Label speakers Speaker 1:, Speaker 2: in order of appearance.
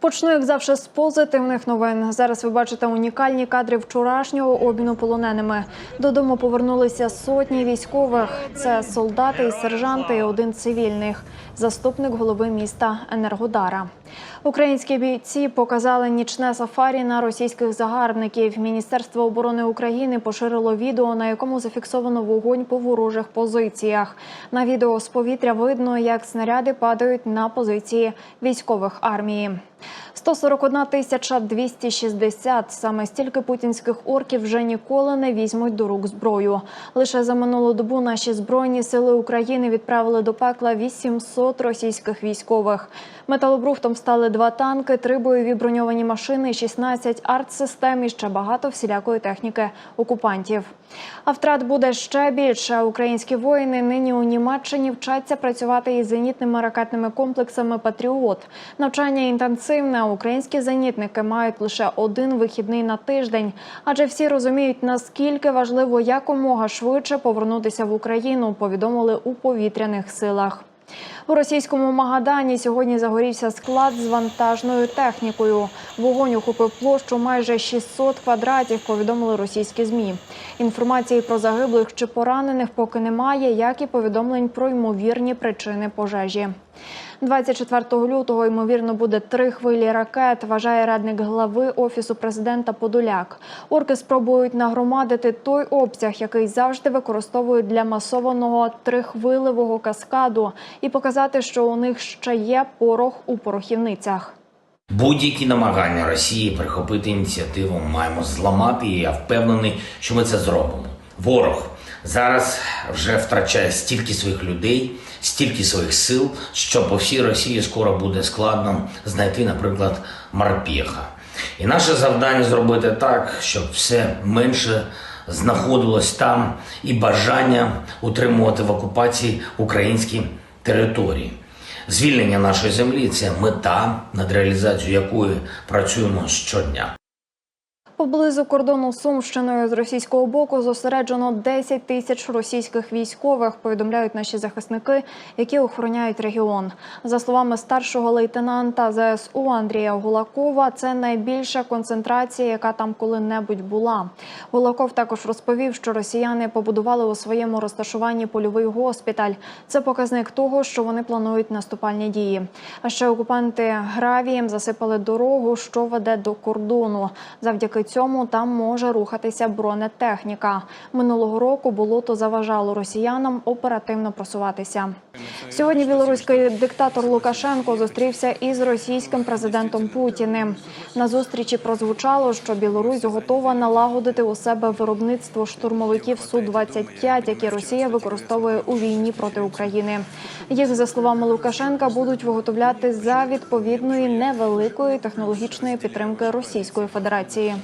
Speaker 1: Почну, як завжди, з позитивних новин. Зараз ви бачите унікальні кадри вчорашнього обміну полоненими. Додому повернулися сотні військових. Це солдати і сержанти, і один цивільних. Заступник голови міста Енергодара. Українські бійці показали нічне сафарі на російських загарбників. Міністерство оборони України поширило відео, на якому зафіксовано вогонь по ворожих позиціях. На відео з повітря видно, як снаряди падають на позиції військових армії. 141 тисяча 260. Саме стільки путінських орків вже ніколи не візьмуть до рук зброю. Лише за минулу добу наші збройні сили України відправили до пекла 800 російських військових. Металобрухтом стали два танки, три бойові броньовані машини, 16 артсистем і ще багато всілякої техніки окупантів. А втрат буде ще більше. Українські воїни нині у Німеччині вчаться працювати із зенітними ракетними комплексами Патріот. Навчання інтенсивне. А Українські зенітники мають лише один вихідний на тиждень, адже всі розуміють, наскільки важливо якомога швидше повернутися в Україну. Повідомили у повітряних силах. У російському Магадані сьогодні загорівся склад з вантажною технікою. Вогонь охопив площу майже 600 квадратів. Повідомили російські змі. Інформації про загиблих чи поранених поки немає, як і повідомлень про ймовірні причини пожежі. 24 лютого ймовірно буде три хвилі ракет. Вважає радник глави офісу президента Подоляк. Орки спробують нагромадити той обсяг, який завжди використовують для масованого трихвилевого каскаду, і показати, що у них ще є порох у порохівницях.
Speaker 2: Будь-які намагання Росії прихопити ініціативу маємо зламати, і я впевнений, що ми це зробимо. Ворог зараз вже втрачає стільки своїх людей, стільки своїх сил, що по всій Росії скоро буде складно знайти, наприклад, Марпєха. І наше завдання зробити так, щоб все менше знаходилось там, і бажання утримувати в окупації українські території. Звільнення нашої землі це мета, над реалізацією якої працюємо щодня.
Speaker 1: Поблизу кордону Сумщиною з російського боку зосереджено 10 тисяч російських військових. Повідомляють наші захисники, які охороняють регіон. За словами старшого лейтенанта ЗСУ Андрія Гулакова, це найбільша концентрація, яка там коли-небудь була. Гулаков також розповів, що росіяни побудували у своєму розташуванні польовий госпіталь. Це показник того, що вони планують наступальні дії. А ще окупанти гравієм засипали дорогу, що веде до кордону. Завдяки цьому там може рухатися бронетехніка. Минулого року болото заважало росіянам оперативно просуватися. Сьогодні білоруський диктатор Лукашенко зустрівся із російським президентом Путіним. На зустрічі прозвучало, що Білорусь готова налагодити у себе виробництво штурмовиків су 25 які Росія використовує у війні проти України. Їх за словами Лукашенка будуть виготовляти за відповідної невеликої технологічної підтримки Російської Федерації.